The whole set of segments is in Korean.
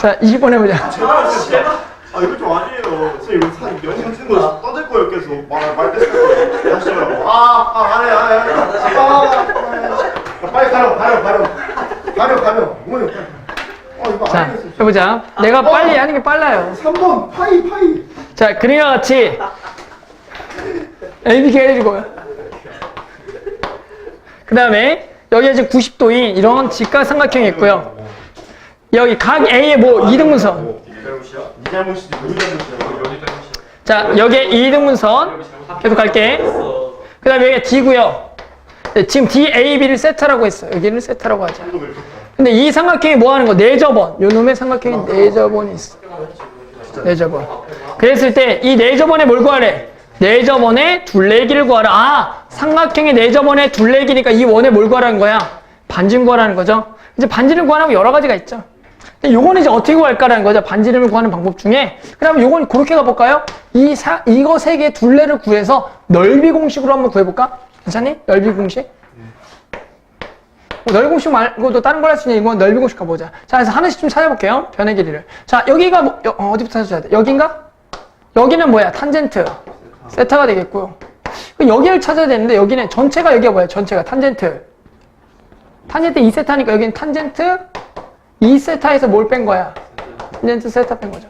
자, 20번 해보자. 제발 진짜. 아 이거 좀 아니에요. 선생님 이거 한 영상 찍은 거 떠들 거예요. 계속 말말 뺏을 거예요. 다시 하라고. 아아 안해 안해 안해. 아 빨리 가려 가려 가려 가려 가려. 어머니. 아 이거 자, 안 되겠어. 해보자. 내가 빨리 하는 게 빨라요. 3번 파이 파이. 자, 그림과 같이 ABK 해주고요. 그 다음에 여기 이제 90도인 이런 직각 삼각형이 있고요. 여기 각 A의 뭐 2등분선. 네 잘못이지 우리 잘못이야. 자, 여기에 2등분선. 계속 갈게. 그 다음에 여기가 D고요. 네, 지금 DAB를 세타라고 했어요. 여기를 세타라고 하자. 근데 이 삼각형이 뭐 하는 거? 내저번. 요 놈의 삼각형이 내저번이 있어. 내저번. 그랬을 때 이 내저번에 뭘 구하래? 내저번의 둘레기를 구하라. 아, 삼각형의 내저번의 둘레기니까 이 원에 뭘 구하라는 거야? 반지름 구하라는 거죠. 이제 반지름 구하는 거 여러 가지가 있죠. 요거는 이제 어떻게 구할까라는 거죠. 반지름을 구하는 방법 중에. 그러면 요건 그렇게 가볼까요? 이 사, 이거 세 개의 둘레를 구해서 넓이 공식으로 한번 구해볼까? 괜찮니? 넓이 공식? 뭐 넓이 공식 말고도 다른 걸 할 수 있냐? 이건 넓이 공식 가보자. 자, 그래서 하나씩 좀 찾아볼게요. 변의 길이를. 자, 여기가 뭐, 여- 어, 디부터 찾아줘야 돼? 여긴가? 여기는 뭐야? 탄젠트. 세타가 되겠고요. 여기를 찾아야 되는데 여기는 전체가 여기가 뭐야? 전체가 탄젠트. 탄젠트 2세타니까 여기는 탄젠트 2세타에서 뭘 뺀 거야? 탄젠트 세타 뺀 거죠.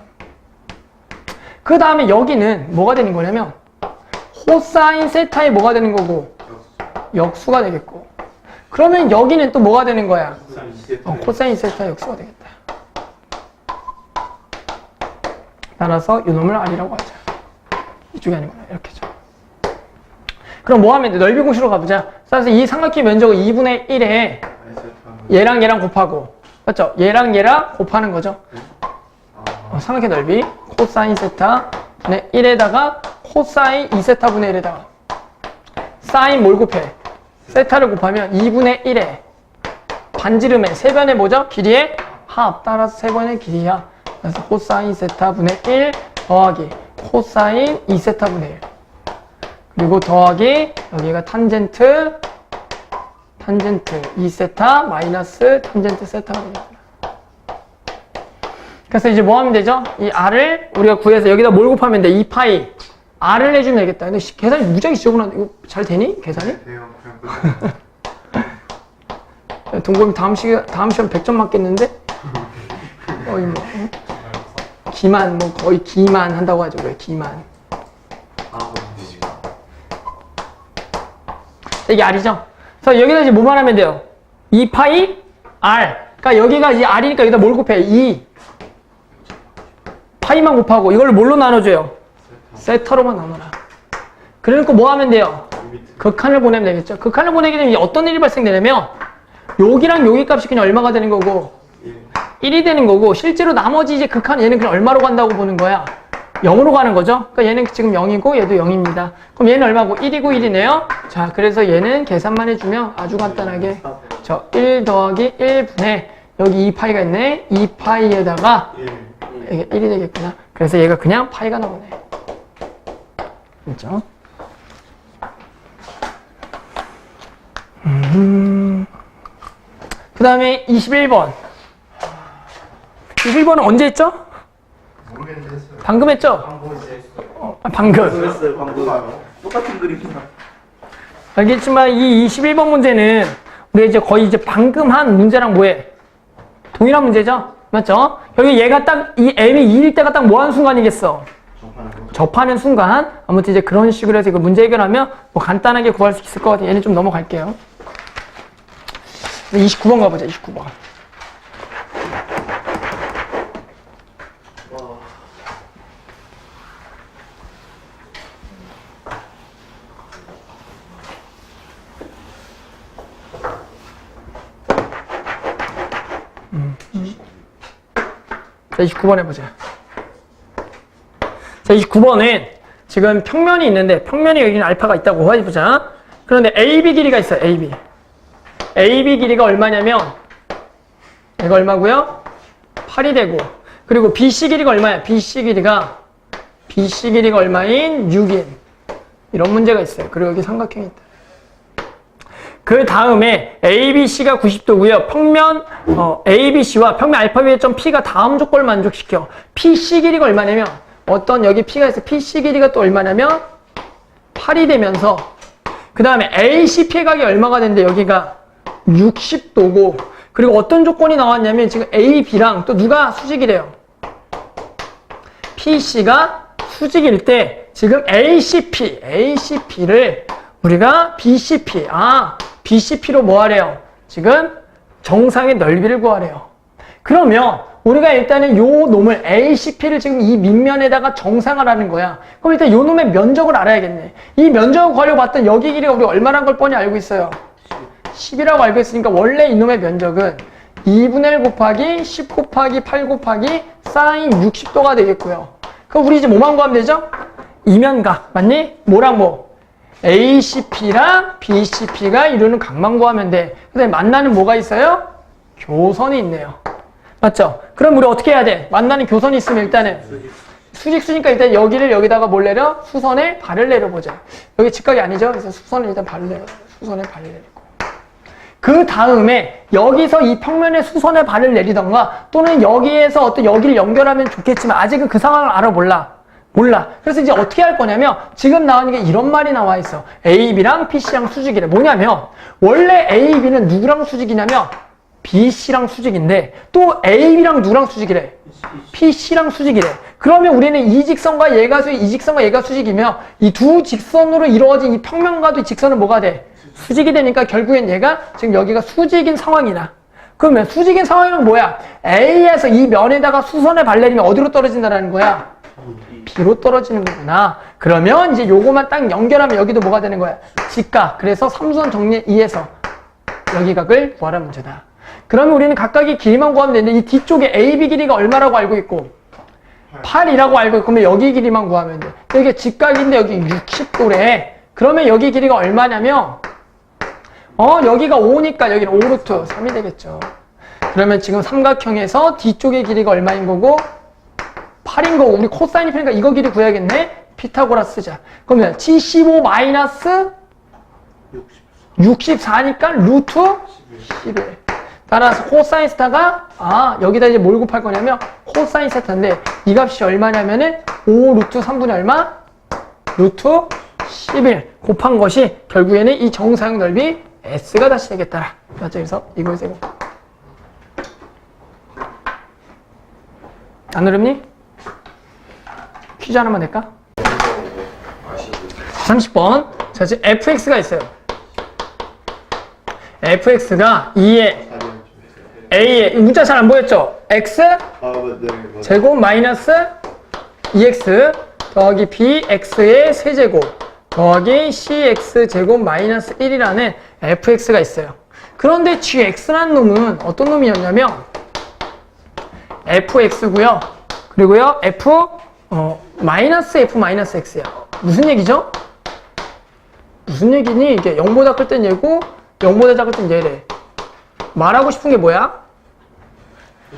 그 다음에 여기는 뭐가 되는 거냐면 코사인 세타에 뭐가 되는 거고 역수가 되겠고 그러면 여기는 또 뭐가 되는 거야? 어, 코사인 세타 역수가 되겠다. 따라서 이놈을 R이라고 하자. 이쪽이 아니구나. 이렇게 죠 그럼 뭐 하면 돼? 넓이 공식으로 가보자. 따라서 이 삼각형 면적을 2분의 1에 얘랑 얘랑 곱하고 맞죠? 얘랑 얘랑 곱하는 거죠. 어, 삼각형 넓이 코사인 세타 분의 1에다가 코사인 2세타 분의 1에다가 사인 뭘 곱해? 세타를 곱하면 2분의 1에 반지름의 세변의 뭐죠? 길이의 합 따라서 세변의 길이야. 그래서 코사인 세타 분의 1 더하기 코사인 2세타 분의 1 그리고 더하기 여기가 탄젠트 탄젠트 2세타 마이너스 탄젠트 세타가 됩니다. 그래서 이제 뭐 하면 되죠? 이 r을 우리가 구해서 여기다 뭘 곱하면 돼? 2파이 r을 내주면 되겠다. 근데 시- 계산이 무지하게 지저분한데 이거 잘 되니? 계산이? 돼요. 동범이 다음 시 다음 시험 100점 맞겠는데? 거의 뭐 응? 기만 뭐 거의 기만 한다고 하죠. 왜 기만. 이게 r이죠. 그래서 여기다 이제 뭐만 하면 돼요? 2파이 r. 그러니까 여기가 이 r이니까 여기다 뭘 곱해? 2. 파이만 곱하고 이걸 뭘로 나눠줘요? 세타 로만 나눠라. 그러니까 뭐 하면 돼요? 극한을 보내면 되겠죠. 극한을 보내게 되면 이제 어떤 일이 발생되냐면 여기랑 여기 값이 그냥 얼마가 되는 거고 1이 되는 거고 실제로 나머지 이제 극한 얘는 그냥 얼마로 간다고 보는 거야? 0으로 가는 거죠. 그러니까 얘는 지금 0이고 얘도 0입니다. 그럼 얘는 얼마고? 1이고 1이네요. 자, 그래서 얘는 계산만 해주면 아주 간단하게 저 1 더하기 1분의 여기 2파이가 있네. 2파이에다가 이게 1이 되겠구나. 그래서 얘가 그냥 파이가 나오네. 그렇죠? 그 다음에 21번. 21번은 언제 했죠? 모르겠는데 했어요. 방금 했죠? 어, 아, 방금. 했어요. 방금. 똑같은 그림이야. 알겠지만 이 21번 문제는 우리 이제 거의 이제 방금 한 문제랑 뭐해? 동일한 문제죠? 맞죠? 여기 얘가 딱 이 m이 2일 때가 딱 뭐 하는 순간이겠어? 접하는 순간 아무튼 이제 그런 식으로 해서 이거 문제 해결하면 뭐 간단하게 구할 수 있을 것 같아요. 얘는 좀 넘어갈게요. 29번 가보자. 29번. 자, 29번 해보자. 자, 29번은 지금 평면이 있는데 평면이 여기는 알파가 있다고 해보자. 그런데 AB 길이가 있어요. AB. AB 길이가 얼마냐면 이거 얼마고요? 8이 되고 그리고 BC 길이가 얼마야? BC 길이가 BC 길이가 얼마인 6인 이런 문제가 있어요. 그리고 여기 삼각형이 있다. 그 다음에 ABC가 90도고요. 평면 어, ABC와 평면 알파벳 점 P가 다음 조건을 만족시켜. PC 길이가 얼마냐면 어떤 여기 P가 있어. PC 길이가 또 얼마냐면 8이 되면서 그 다음에 ACP의 각이 얼마가 되는데 여기가 60도고 그리고 어떤 조건이 나왔냐면 지금 AB랑 또 누가 수직이래요. PC가 수직일 때 지금 ACP, ACP를 우리가 BCP, 아, BCP로 뭐 하래요? 지금 정상의 넓이를 구하래요. 그러면 우리가 일단은 요 놈을 ACP를 지금 이 밑면에다가 정상화라는 거야. 그럼 일단 요 놈의 면적을 알아야겠네. 이 면적을 구하려고 봤던 여기 길이가 우리 얼마란 걸 뻔히 알고 있어요. 10이라고 알고 있으니까 원래 이놈의 면적은 2분의 1 곱하기 10 곱하기 8 곱하기 사인 60도가 되겠고요. 그럼 우리 이제 뭐만 구하면 되죠? 이면각 맞니? 뭐랑 뭐? ACP랑 BCP가 이루는 각만 구하면 돼. 근데 만나는 뭐가 있어요? 교선이 있네요. 맞죠? 그럼 우리 어떻게 해야 돼? 만나는 교선이 있으면 일단은 수직수니까 일단 여기를 여기다가 뭘 내려? 수선에 발을 내려보자. 여기 직각이 아니죠? 그래서 수선에 일단 발을 내려. 수선에 발을 내리고. 그 다음에 여기서 이 평면에 수선에 발을 내리던가 또는 여기에서 어떤 여기를 연결하면 좋겠지만 아직은 그 상황을 알아 몰라. 몰라. 그래서 이제 어떻게 할 거냐면 지금 나오는 게 이런 말이 나와 있어. AB랑 PC랑 수직이래. 뭐냐면 원래 AB는 누구랑 수직이냐면 BC랑 수직인데 또 AB랑 누구랑 수직이래? PC랑 수직이래. 그러면 우리는 이 직선과 얘가 수직, 이 직선과 얘가 수직이며 이 두 직선으로 이루어진 이 평면과도 이 직선은 뭐가 돼? 수직이 되니까 결국엔 얘가 지금 여기가 수직인 상황이다. 그러면 수직인 상황은 뭐야? A에서 이 면에다가 수선을 발내리면 어디로 떨어진다라는 거야? B로 떨어지는 거구나. 그러면 이제 요거만 딱 연결하면 여기도 뭐가 되는 거야? 직각. 그래서 삼수선 정리 2에서 여기 각을 구하라는 문제다. 그러면 우리는 각각의 길이만 구하면 되는데 이 뒤쪽에 AB 길이가 얼마라고 알고 있고 8이라고 알고 있고 그러면 여기 길이만 구하면 돼. 이게 직각인데 여기 60도래. 그러면 여기 길이가 얼마냐면 어 여기가 5니까 여기는 5루트 3이 되겠죠. 그러면 지금 삼각형에서 뒤쪽의 길이가 얼마인 거고 8인 거고 우리 코사인이 피니까 이거 길이 구해야겠네. 피타고라스 자. 그러면 75 마이너스 64 니까 루트 11. 따라서 코사인 스타가 아 여기다 이제 뭘 곱할 거냐면 코사인 세타인데 이 값이 얼마냐면은 5 루트 3분의 얼마? 루트 11 곱한 것이 결국에는 이 정사형 넓이 S가 다시 되겠더라. 맞죠? 그래서 이걸 세고 안 어렵니? 퀴즈 하나만 낼까? 30번 자 지금 fx가 있어요. fx가 2에 a에 문자 잘 안 보였죠? x. 제곱 마이너스 2x 더하기 bx의 세제곱 더하기 cx 제곱 마이너스 1이라는 fx가 있어요. 그런데 gx라는 놈은 어떤 놈이었냐면 fx고요. 그리고요 f 어, 마이너스 f 마이너스 x야. 무슨 얘기죠? 무슨 얘기니? 이게 0보다 클 땐 얘고 0보다 작을 땐 얘래. 말하고 싶은 게 뭐야?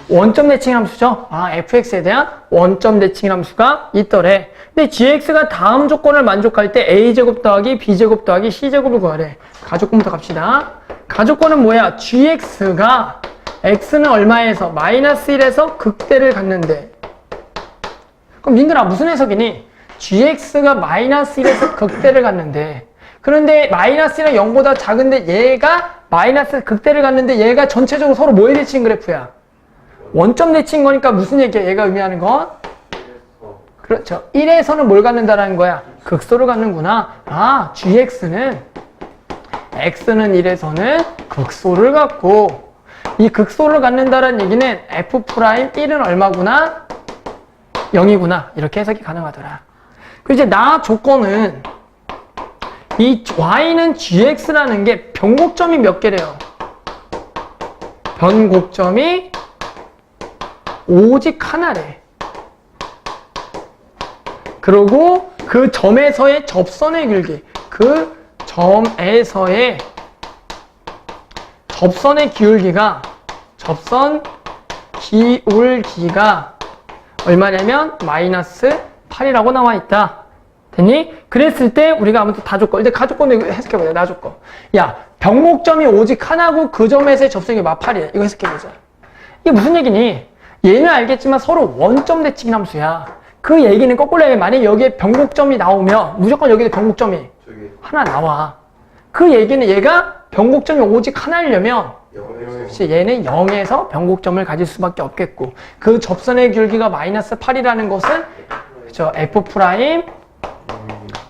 원점 대칭 함수죠. 아, fx에 대한 원점 대칭 함수가 있더래. 근데 gx가 다음 조건을 만족할 때 a제곱 더하기 b제곱 더하기 c제곱을 구하래. 가족권부터 갑시다. 가족권은 뭐야? gx가 x는 얼마에서 마이너스 1에서 극대를 갖는데 그럼 님들아 무슨 해석이니? gx가 마이너스 1에서 극대를 갖는데 그런데 마이너스 1은 0보다 작은데 얘가 마이너스 극대를 갖는데 얘가 전체적으로 서로 뭐에 대칭 그래프야? 원점 대칭 거니까 무슨 얘기야? 얘가 의미하는 건? 그렇죠. 1에서는 뭘 갖는다라는 거야? 극소를 갖는구나. 아, gx는 x는 1에서는 극소를 갖고 이 극소를 갖는다라는 얘기는 f 프라임 1은 얼마구나? 0이구나. 이렇게 해석이 가능하더라. 그 이제 나 조건은 이 y는 gx라는 게 변곡점이 몇 개래요? 변곡점이 오직 하나래. 그리고 그 점에서의 접선의 길기, 그 점에서의 접선의 기울기가 접선 기울기가 얼마냐면 마이너스 8이라고 나와 있다. 됐니? 그랬을 때 우리가 아무튼 다 조건, 이제 가조건도 해석해보자. 나 조건. 야, 병목점이 오직 하나고 그 점에서의 접속이 마팔이야. 이거 해석해보자. 이게 무슨 얘기니? 얘는 알겠지만 서로 원점 대칭 함수야. 그 얘기는 거꾸로 얘기해. 만약에 여기에 병목점이 나오면 무조건 여기에 병목점이 저기 하나 나와. 그 얘기는 얘가 병곡점이 오직 하나이려면 그렇지, 얘는 0에서 병곡점을 가질 수밖에 없겠고 그 접선의 귤기가 마이너스 8이라는 것은 그죠 f 프라임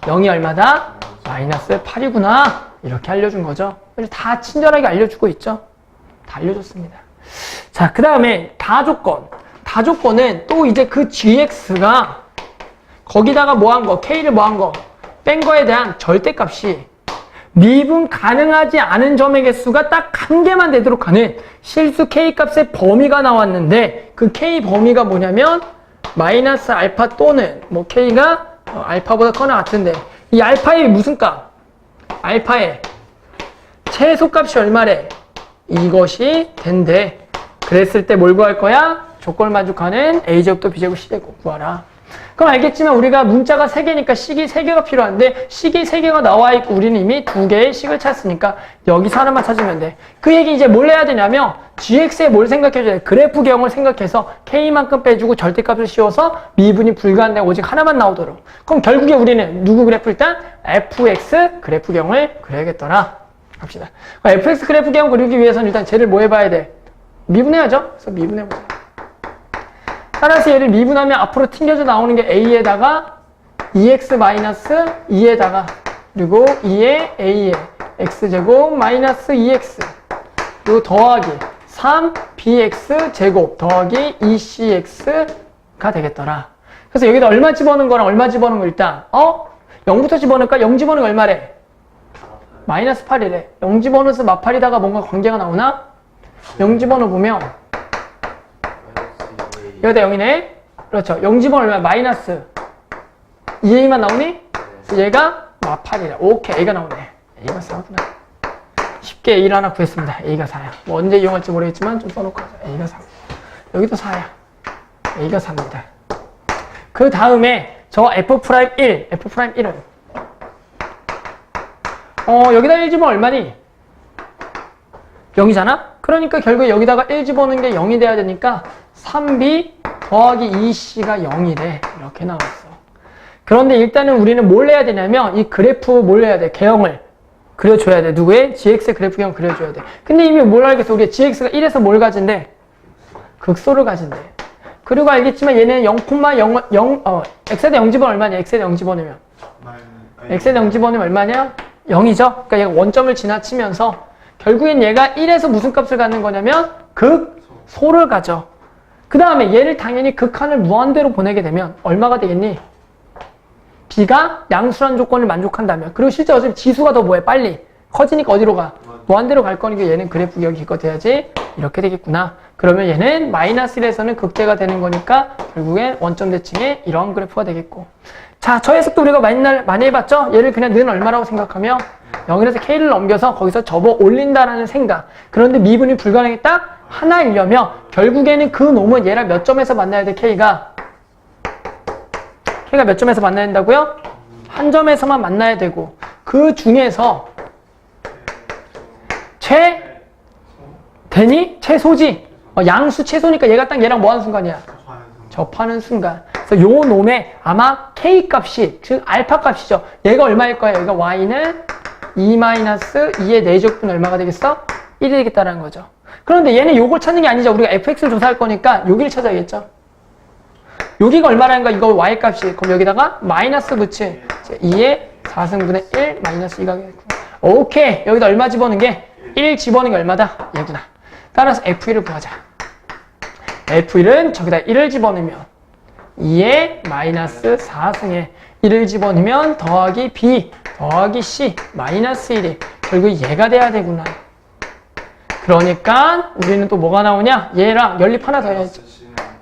0이 얼마다? 마이너스 8이구나 이렇게 알려준 거죠. 다 친절하게 알려주고 있죠. 다 알려줬습니다. 자, 그 다음에 다조건. 다조건은 또 이제 그 gx가 거기다가 뭐 한 거, k를 뭐 한 거, 뺀 거에 대한 절대값이 미분 가능하지 않은 점의 개수가 딱 한 개만 되도록 하는 실수 k 값의 범위가 나왔는데 그 k 범위가 뭐냐면 마이너스 알파 또는 뭐 k가 어, 알파보다 커나 같은데 이 알파의 무슨 값? 알파의 최소값이 얼마래? 이것이 된대. 그랬을 때 뭘 구할 거야? 조건을 만족하는 A제곱도 B제곱 C제곱 구하라. 그럼 알겠지만 우리가 문자가 3개니까 식이 3개가 필요한데 식이 3개가 나와 있고 우리는 이미 2개의 식을 찾았으니까 여기서 하나만 찾으면 돼. 그 얘기 이제 뭘 해야 되냐면 gx에 뭘 생각해줘야 돼. 그래프 개형을 생각해서 k만큼 빼주고 절대값을 씌워서 미분이 불가한데 오직 하나만 나오도록. 그럼 결국에 우리는 누구 그래프 일단 fx 그래프 개형을 그려야겠더라. 합시다. fx 그래프 개형 그리기 위해서는 일단 쟤를 뭐 해봐야 돼? 미분해야죠. 그래서 미분해보자. 따라서 얘를 미분하면 앞으로 튕겨져 나오는 게 a에다가 2x 2에다가 그리고 2에 a에 x제곱 마이너스 2x 그리고 더하기 3bx 제곱 더하기 2cx가 되겠더라. 그래서 여기다 얼마 집어넣은 거랑 얼마 집어넣은 거 일단 어? 0부터 집어넣을까? 0 집어넣은 거 얼마래? 마이너스 8이래. 0 집어넣어서 마팔이다가 뭔가 관계가 나오나? 0 집어넣어보면 여기다 0이네. 그렇죠. 0집은 얼마? 마이너스 2a만 나오니? 얘가 마팔이라. 오케이. a가 나오네. a가 4구나. 쉽게 a를 하나 구했습니다. a가 4야. 뭐 언제 이용할지 모르겠지만 좀 써놓고 하자. a가 4. 여기도 4야. a가 4입니다. 그 다음에 저 f'1, f'1은 어 여기다 1 집으면 얼마니? 0이잖아? 그러니까 결국에 여기다가 1 집어넣는 게 0이 돼야 되니까 3b 더하기 2c가 0이 래. 이렇게 나왔어. 그런데 일단은 우리는 뭘 해야 되냐면 이 그래프 뭘 해야 돼? 개형을 그려줘야 돼. 누구의? gx의 그래프 개형 그려줘야 돼. 근데 이미 뭘 알겠어? 우리 gx가 1에서 뭘 가진대? 극소를 가진대. 그리고 알겠지만 얘는 0,0, 0, 어, x에다 0 집어넣으면 얼마냐? x에다 0 집어넣으면. x에다 0 집어넣으면 얼마냐? 0이죠? 그러니까 얘가 원점을 지나치면서 결국엔 얘가 1에서 무슨 값을 갖는 거냐면 극소를 가져. 그 다음에 얘를 당연히 극한을 무한대로 보내게 되면 얼마가 되겠니? b가 양수란 조건을 만족한다면 그리고 실제 어차피 지수가 더 뭐해? 빨리 커지니까 어디로 가? 무한대로 갈 거니까 얘는 그래프 기억이 이거 돼야지 이렇게 되겠구나. 그러면 얘는 마이너스 1에서는 극대가 되는 거니까 결국엔 원점 대칭에 이런 그래프가 되겠고 자, 저 해석도 우리가 많이, 많이 해봤죠? 얘를 그냥 는 얼마라고 생각하면 0에서 k를 넘겨서 거기서 접어 올린다라는 생각. 그런데 미분이 불가능해 딱 하나이려면 결국에는 그 놈은 얘랑 몇 점에서 만나야 돼, k가? k가 몇 점에서 만나야 된다고요? 한 점에서만 만나야 되고 그 중에서 최 되니? 최소지? 어, 양수 최소니까 얘가 딱 얘랑 뭐 하는 순간이야? 접하는 순간. 그래서 요 놈의 아마 k 값이 즉 알파 값이죠. 얘가 얼마일 거야? 여기가 y는 2-2의 4제곱분 얼마가 되겠어? 1이 되겠다라는 거죠. 그런데 얘는 요걸 찾는 게 아니죠. 우리가 fx를 조사할 거니까 여기를 찾아야겠죠. 여기가 얼마라는 거 이거 y 값이 그럼 여기다가 마이너스 붙인 2의 4승분의 1 마이너스 2가 되겠고 오케이 여기다 얼마 집어넣은 게 1 집어넣은 게 얼마다? 얘구나. 따라서 f1을 구하자. F1은 저기다 1을 집어넣으면 2의 마이너스 4승에 1을 집어넣으면 더하기 b 더하기 c 마이너스 1이 결국 얘가 돼야 되구나. 그러니까 우리는 또 뭐가 나오냐? 얘랑 연립 하나 더 해야지.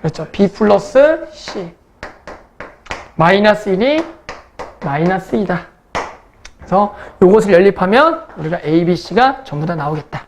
그렇죠. b 플러스 c 마이너스 1이 마이너스 2다. 그래서 이것을 연립하면 우리가 a, b, c가 전부 다 나오겠다.